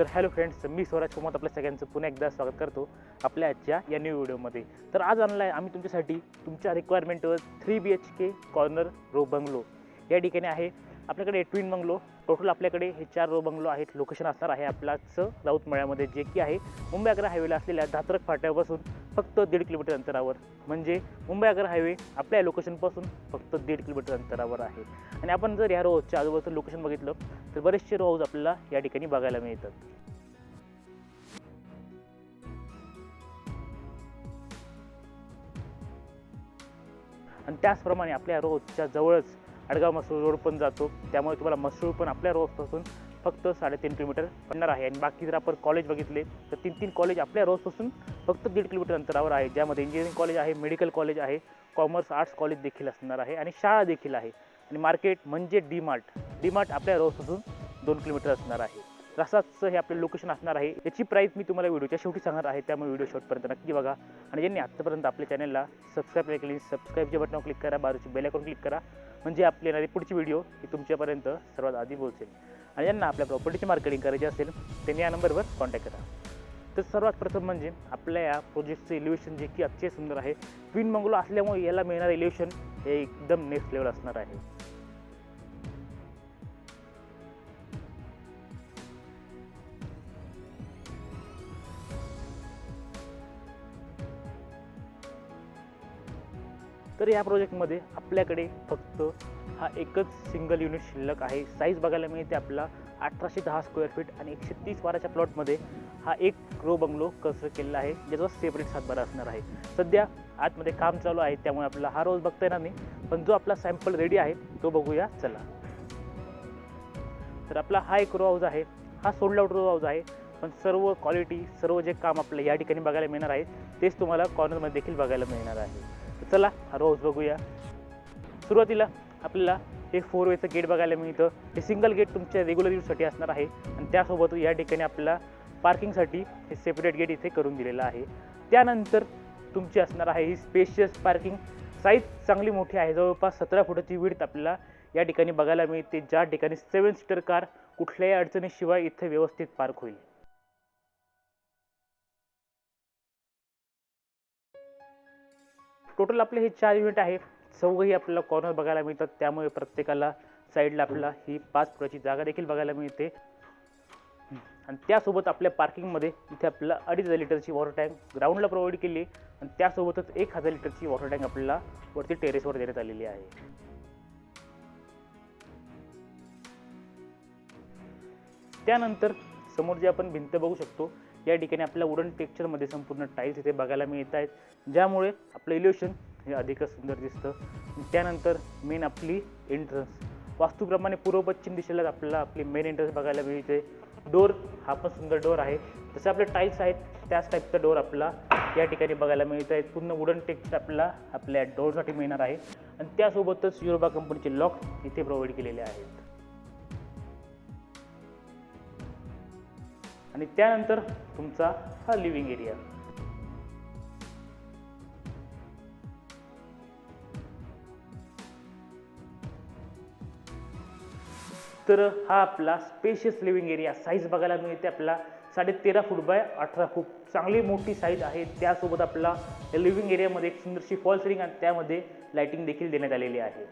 तर hello friends मी स्वराज कुमार आपल्या सगळ्यांचं पुन्हा एकदा स्वागत करतो आपल्या आजच्या या न्यू व्हिडिओमध्ये तर आज आणला आहे आम्ही तुमच्यासाठी तुमच्या रिक्वायरमेंटवर three B H K corner row bungalow या ठिकाणी आहे आपल्याकडे ट्विन बंगलो टोटल आपल्याकडे हे चार रो बंगलो आहेत. लोकेशन असणार आहे आपलाच राऊत मळ्यामध्ये जे की आहे मुंबई आग्रा हायवेला असलेल्या धात्रक फाट्यापासून फक्त दीड किलोमीटर अंतरावर. म्हणजे मुंबई आग्रा हायवे आपल्या लोकेशनपासून फक्त दीड किलोमीटर अंतरावर आहे. आणि आपण जर या रोजच्या आजूबाजूचं लोकेशन बघितलं तर बरेचसे रो हाऊस आपल्याला या ठिकाणी बघायला मिळतात. आणि त्याचप्रमाणे आपल्या रोजच्या जवळच अडगाव मसूर रोड पण जातो. त्यामुळे तुम्हाला मसूर पण आपल्या रोजपासून फक्त साडेतीन किलोमीटर पडणार आहे. आणि बाकी जर आपण कॉलेज बघितले तर तीन तीन कॉलेज आपल्या रोजपासून फक्त दीड किलोमीटर अंतरावर आहे. ज्यामध्ये इंजिनिअरिंग कॉलेज आहे मेडिकल कॉलेज आहे कॉमर्स आर्ट्स कॉलेज देखील असणार आहे. आणि शाळा देखील आहे. आणि मार्केट म्हणजे डी मार्ट डी मार्ट आपल्या रोजपासून दोन किलोमीटर असणार आहे. तसाच हे आपलं लोकेशन असणार आहे. याची प्राईस मी तुम्हाला व्हिडिओच्या शेवटी सांगणार आहे. त्यामुळे व्हिडिओ शॉर्टपर्यंत नक्की बघा. आणि ज्यांनी आत्तापर्यंत आपल्या चॅनलला सबस्क्राईब नाही केली सबस्क्राईबच्या बटनावर क्लिक करा बाजूची बेल क्लिक करा. म्हणजे आपली येणारी पुढची व्हिडिओ ही तुमच्यापर्यंत सर्वात आधी पोहोचेल. आणि ज्यांना आपल्या प्रॉपर्टीची मार्केटिंग करायची असेल त्यांनी या नंबरवर कॉन्टॅक्ट करा. तर सर्वात प्रथम म्हणजे आपल्या या प्रोजेक्टचं इलिव्हेशन जे की अतिशय सुंदर आहे. क्वीन मंगलो असल्यामुळे याला मिळणारं इलिव्हेशन हे एकदम नेक्स्ट लेवल असणार आहे. तर या प्रोजेक्टमध्ये आपल्याकडे फक्त हा एकच सिंगल युनिट शिल्लक आहे. साईज बघायला मिळते आपला अठराशे दहा स्क्वेअर फीट आणि एकशे तीस वाराच्या प्लॉटमध्ये हा एक रो बंगलो कसं केलेला आहे ज्याचा सेपरेट सातबारा असणार आहे. सध्या आतमध्ये काम चालू आहे त्यामुळे आपला हा रोज बघता येणार नाही पण जो आपला सॅम्पल रेडी आहे तो बघूया. चला. तर आपला हा एक रो हाऊस आहे. हा सोल्ड आउट रो हाऊस आहे पण सर्व क्वालिटी सर्व जे काम आपलं या ठिकाणी बघायला मिळणार आहे तेच तुम्हाला कॉर्नरमध्ये देखील बघायला मिळणार आहे. चला रोज बघूया. सुरुवातीला आपल्याला एक फोर वेचं गेट बघायला मिळतं. हे सिंगल गेट तुमच्या रेग्युलर यूजसाठी असणार आहे. आणि त्यासोबत या ठिकाणी आपल्याला पार्किंगसाठी हे सेपरेट गेट इथे करून दिलेलं आहे. त्यानंतर तुमची असणार आहे ही स्पेशियस पार्किंग साईज चांगली मोठी आहे. जवळपास सतरा फुटाची विड्थ आपल्याला या ठिकाणी बघायला मिळते. ज्या ठिकाणी सेवन सीटर कार कुठल्याही अडचणीशिवाय इथे व्यवस्थित पार्क होईल. टोटल आपले हे चार युनिट आहे. चौघही आपल्याला कॉर्नर बघायला मिळतात. त्यामुळे प्रत्येकाला साईडला आपल्याला ही पाच फुटाची जागा देखील बघायला मिळते. आणि त्यासोबत आपल्या पार्किंगमध्ये इथे आपल्याला अडीच हजार लिटरची वॉटर टँक ग्राउंडला प्रोव्हाइड केली. आणि त्यासोबतच एक हजार लिटरची वॉटर टँक आपल्याला वरती टेरेसवर देण्यात आलेली आहे. त्यानंतर समोर जे आपण भिंत बघू शकतो या ठिकाणी आपल्याला वुडन टेक्स्चरमध्ये संपूर्ण टाईल्स इथे बघायला मिळत आहेत ज्यामुळे आपलं इल्युशन हे अधिकच सुंदर दिसतं. त्यानंतर मेन आपली एंट्रन्स वास्तूप्रमाणे पूर्व पश्चिम दिशेला आपल्याला आपली मेन एंट्रन्स बघायला मिळते. डोर हा पण सुंदर डोर आहे. जसं आपले टाईल्स आहेत त्याच टाईपचा डोर आपला या ठिकाणी बघायला मिळत आहे पूर्ण वुडन टेक्स्चर आपल्याला आपल्या डोरसाठी मिळणार आहे. आणि त्यासोबतच युरोबा कंपनीचे लॉक इथे प्रोव्हाइड केलेले आहेत. आणि त्यानंतर तुमचा हा लिव्हिंग एरिया तर हा आपला स्पेशियस लिव्हिंग एरिया साईज बघायला मिळते आपला साडे तेरा फूट बाय अठरा फूट चांगली मोठी साईज आहे. त्यासोबत आपला लिव्हिंग एरियामध्ये एक सुंदरशी फॉल सिलिंग आणि त्यामध्ये लायटिंग देखील देण्यात आलेली आहे.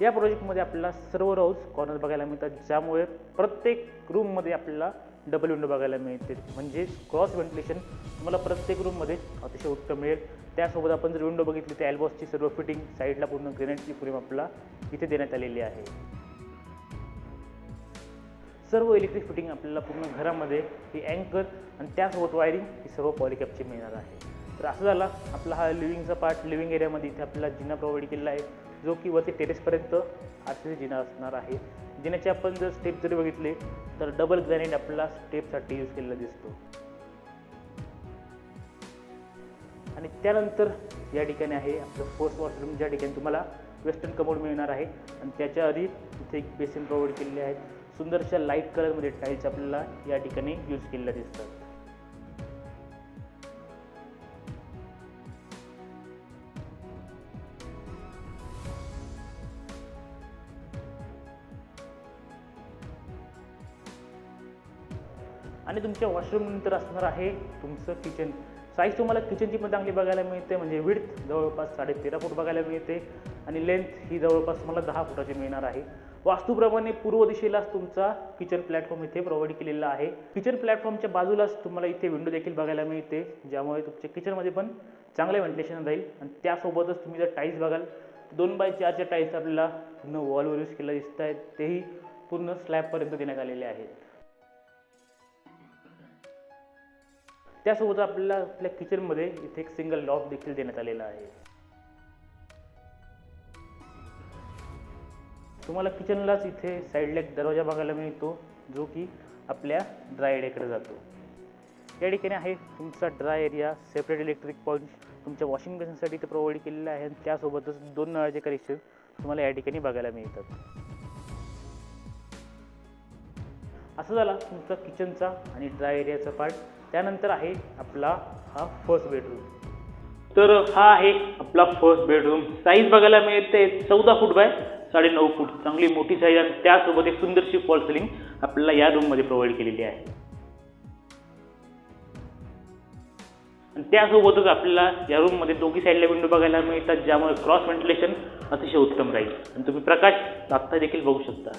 या प्रोजेक्टमध्ये आपल्याला सर्व रोज कॉर्नर बघायला मिळतात. ज्यामुळे प्रत्येक रूममध्ये आपल्याला डबल विंडो बघायला मिळते. म्हणजे क्रॉस व्हेंटिलेशन तुम्हाला प्रत्येक रूममध्ये अतिशय उत्तम मिळेल. त्यासोबत आपण जर विंडो बघितली तर ॲल्बॉसची सर्व फिटिंग साईडला पूर्ण ग्रेनेटची फ्रेम आपल्याला इथे देण्यात आलेली आहे. सर्व इलेक्ट्रिक फिटिंग आपल्याला पूर्ण घरामध्ये ही अँकर आणि त्यासोबत वायरिंग ही सर्व पॉलिकॅपची मिळणार आहे. तर असं झाला. आपला हा लिव्हिंगचा पार्ट लिव्हिंग एरियामध्ये इथे आपल्याला जिना प्रोव्हाइड केलेला आहे. जो की वरती टेरेसपर्यंत आरसीसी जिना असणार आहे. जिन्याचे आपण जर स्टेप जरी बघितले तर डबल ग्रॅनेट आपल्याला स्टेपसाठी यूज केलेला दिसतो. आणि त्यानंतर या ठिकाणी आहे आपलं फोर्थ वॉशरूम ज्या ठिकाणी तुम्हाला वेस्टर्न कमोड मिळणार आहे. आणि त्याच्या आधी इथे एक बेसिन प्रोव्हाइड केलेले आहेत सुंदरशा लाइट कलरमध्ये टाईल्स आपल्याला या ठिकाणी यूज केलेल्या दिसतात. आणि तुमच्या वॉशरूम नंतर असणार आहे. तुमचं किचन साईज तुम्हाला किचनची पण चांगली बघायला मिळते. म्हणजे विड्थ जवळपास साडे तेरा फूट बघायला मिळते. आणि लेंथ ही जवळपास तुम्हाला दहा फुटाची मिळणार आहे. वास्तूप्रमाणे पूर्व दिशेलाच तुमचा किचन प्लॅटफॉर्म इथे प्रोव्हाइड केलेला आहे. किचन प्लॅटफॉर्मच्या बाजूलाच तुम्हाला इथे विंडो देखील बघायला मिळते. ज्यामुळे तुमच्या किचनमध्ये पण चांगले व्हेंटिलेशन राहील. आणि त्यासोबतच तुम्ही जर टाईल्स बघाल दोन बाय चारच्या टाईल्स आपल्याला पूर्ण वॉलवर यूज केलेला दिसत आहेत. तेही पूर्ण स्लॅबपर्यंत देण्यात आलेले आहेत. त्यासोबत आपल्याला आपल्या किचनमध्ये इथे एक सिंगल लॉक देखील देण्यात आलेला आहे. तुम्हाला किचनलाच इथे साईडला एक दरवाजा बघायला मिळतो जो की आपल्या ड्राय एरियाकडे जातो. या ठिकाणी आहे तुमचा dry area separate electric point तुमच्या वॉशिंग मशीनसाठी इथे प्रोव्हाइड केलेलं आहे. आणि त्यासोबतच दोन नळाचे कनेक्शन तुम्हाला या ठिकाणी बघायला मिळतात. असं झाला तुमचा किचनचा आणि ड्राय एरियाचा पार्ट त्यानंतर आहे आपला हा फर्स्ट बेडरूम तर हा आहे आपला फर्स्ट बेडरूम साईज बघायला मिळते चौदा फूट बाय साडे नऊ फूट चांगली मोठी साईज आणि त्यासोबत एक सुंदरशी फॉल सिलिंग आपल्याला या रूममध्ये प्रोव्हाइड केलेली आहे. आणि त्यासोबतच आपल्याला या रूममध्ये दोघी साईडला विंडो बघायला मिळतात ज्यामुळे क्रॉस व्हेंटिलेशन अतिशय उत्तम राहील. आणि तुम्ही प्रकाश आत्ता देखील बघू शकता.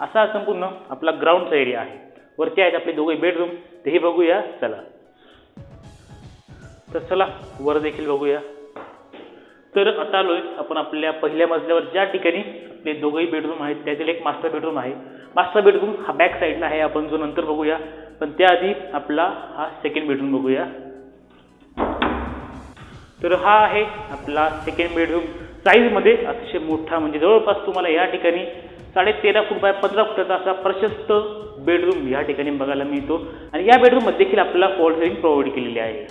असा संपूर्ण आपला ग्राउंडचा एरिया आहे. वरती आहेत आपले दोघे बेडरूम तेही बघूया. चला. तर चला वर देखील बघूया. तर आता आलो आपण आपल्या पहिल्या मजल्यावर. ज्या ठिकाणी आपले दोघंही बेडरूम आहेत त्यातील एक मास्टर बेडरूम आहे. मास्टर बेडरूम हा बॅक साईडला आहे. आपण जो नंतर बघूया. पण त्याआधी आपला हा सेकंड बेडरूम बघूया. तर हा आहे आपला सेकंड बेडरूम साईजमध्ये अतिशय मोठा म्हणजे जवळपास तुम्हाला या ठिकाणी साडे तेरा फूट बाय पंधरा फुटाचा असा प्रशस्त बेडरूम या ठिकाणी बघायला मिळतो. आणि या बेडरूममध्ये देखील आपल्याला फॉल सेलिंग प्रोव्हाइड केलेली आहे.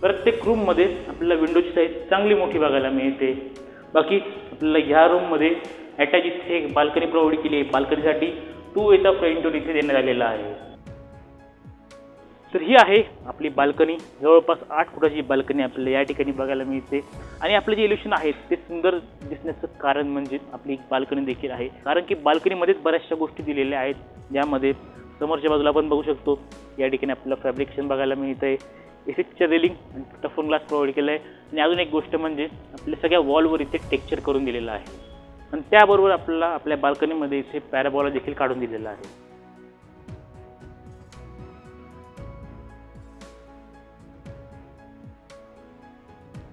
प्रत्येक रूममध्ये आपल्याला विंडोची साईज चांगली मोठी बघायला मिळते. बाकी आपल्याला ह्या रूममध्ये अटॅच इथे एक बाल्कनी प्रोव्हाइड केली आहे. बाल्कनीसाठी टू वेचा फ्रंट डोर इथे देण्यात आलेला आहे. तर ही आहे आपली बाल्कनी. जवळपास आठ फुटाची बाल्कनी आपल्याला या ठिकाणी बघायला मिळते. आणि आपलं जे इल्युशन आहे ते सुंदर दिसण्याचं कारण म्हणजे आपली बाल्कनी देखील आहे. कारण की बाल्कनीमध्येच बऱ्याचशा गोष्टी दिलेल्या आहेत. ज्यामध्ये समोरच्या बाजूला आपण बघू शकतो या ठिकाणी आपल्याला फॅब्रिकेशन बघायला मिळतं आहे एसिक्सच्या रेलिंग आणि टफन ग्लास प्रोव्हाइड केलं आहे आणि अजून एक गोष्ट म्हणजे आपल्या सगळ्या वॉलवर इथे टेक्चर करून दिलेलं आहे. आणि त्याबरोबर आपल्याला आपल्या बाल्कनीमध्ये इथे पॅराबॉला देखील काढून दिलेला आहे.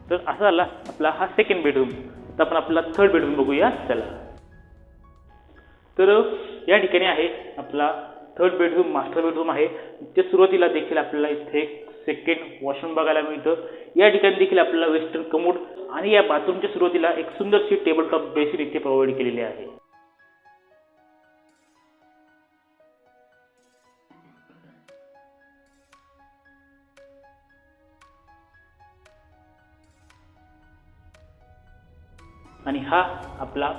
तर असा झाला आपला हा सेकंड बेडरूम तर आपण आपला थर्ड बेडरूम बघूया चला. तर या ठिकाणी आहे आपला थर्ड बेडरूम मास्टर बेडरूम आहे. ते सुरुवातीला देखील आपल्याला इथे सेकंड वॉशरूम बघायला मिळतं. या ठिकाणी देखील आपल्याला वेस्टर्न कमोड आणि या बाथरूमच्या सुरुवातीला एक सुंदरशी टेबल टॉप बेसिन इथे प्रोव्हाइड केलेली आहे. आणि हा आपला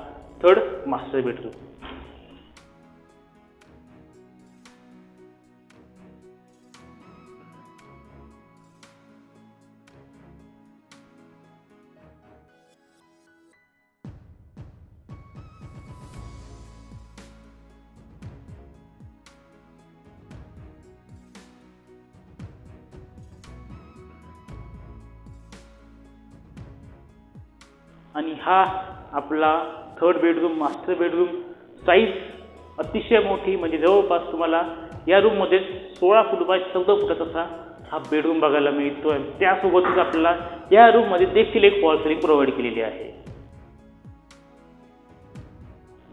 थर्ड मास्टर बेडरूम आणि हा आपला third bedroom master bedroom size अतिशय मोठी म्हणजे जवळपास तुम्हाला या रूममध्ये सोळा फूट बाय चौदा फुटात असा हा बेडरूम बघायला मिळतो आहे त्यासोबतच आपल्याला या रूममध्ये देखील एक फॉल सिलिंग प्रोव्हाइड केलेली आहे.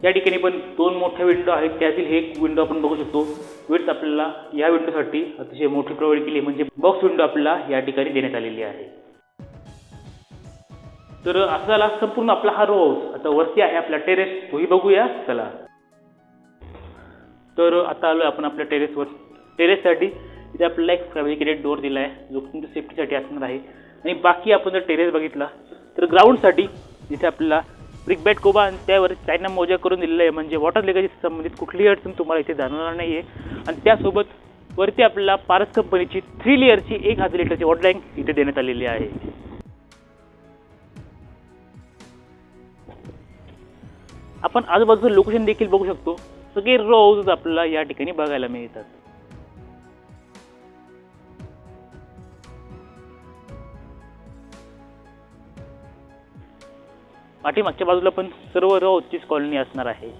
या ठिकाणी पण दोन मोठ्या विंडो आहेत. त्यातील हे एक विंडो आपण बघू शकतो. विड्थ आपल्याला या विंडोसाठी अतिशय मोठी प्रोव्हाइड केली म्हणजे बॉक्स विंडो आपल्याला या ठिकाणी देण्यात आलेली आहे. तर असं झाला संपूर्ण आपला हा रो हाऊस आता वरती आहे आपला टेरेस तोही बघूया. चला. तर आता आलो आपण आपल्या टेरेसवर टेरेससाठी इथे आपल्याला एक फॅब्रिकेटेड डोअर दिला आहे जो तुमच्या सेफ्टीसाठी असणार आहे. आणि बाकी आपण जर टेरेस बघितला तर ग्राउंडसाठी इथे आपल्याला ब्रिक बॅट कोबा आणि त्यावर चायना मोजा करून दिलेलं आहे. म्हणजे वॉटर लेगाशी संबंधित कुठलीही अडचण तुम्हाला इथे जाणवणार नाही आहे आणि त्यासोबत वरती आपल्याला पारस कंपनीची थ्री लेअरची एक हजार लिटरची वॉटर टँक इथे देण्यात आलेली आहे. आपण आजूबाजूचं लोकेशन देखील बघू शकतो. सगळे रोज आपल्याला या ठिकाणी बघायला मिळतात. पाठीमागच्या बाजूला पण सर्व रोजचीच कॉलनी असणार आहे.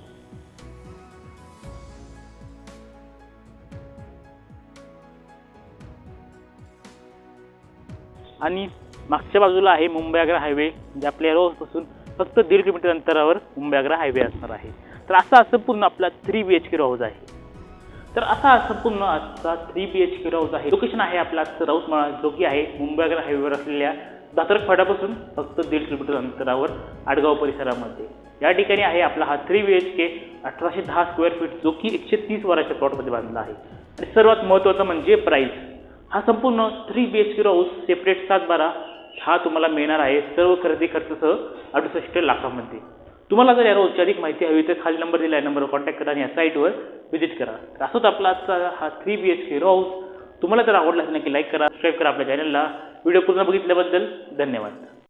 आणि मागच्या बाजूला आहे मुंबई आग्रा हायवे जे आपल्या रोजपासून फक्त दीड किलोमीटर अंतरावर कुंभ्याग्रा हायवे असणार आहे. तर असा संपूर्ण आपला three B H K house आहे. तर असा संपूर्ण आजचा three B H K house आहे. लोकेशन आहे आपला राऊत राऊतमाळा जो की आहे मुंबईग्रा हायवेवर असलेल्या दातरक फाट्यापासून फक्त दीड किलोमीटर अंतरावर आडगाव परिसरामध्ये. या ठिकाणी आहे आपला हा थ्री बी एच के अठराशे दहा स्क्वेअर फीट जो की एकशे तीस वराच्या प्लॉटमध्ये बांधला आहे. आणि सर्वात महत्त्वाचं म्हणजे प्राईस हा संपूर्ण three B H K house separate सात बारा हा तुम्हाला मिळणार आहे. सर्व खरेदी खर्चासह अडुसष्ट लाखामध्ये. तुम्हाला जर या रोजची अधिक माहिती हवी तर खाली नंबर दिला आहे. नंबरवर कॉन्टॅक्ट करा आणि या साईटवर व्हिजिट करा. तर असंच आपला आजचा हा three B H K house तुम्हाला जर आवडला असेल नक्की लाईक करा सबस्क्राईब करा आपल्या चॅनलला व्हिडिओ पूर्ण बघितल्याबद्दल धन्यवाद.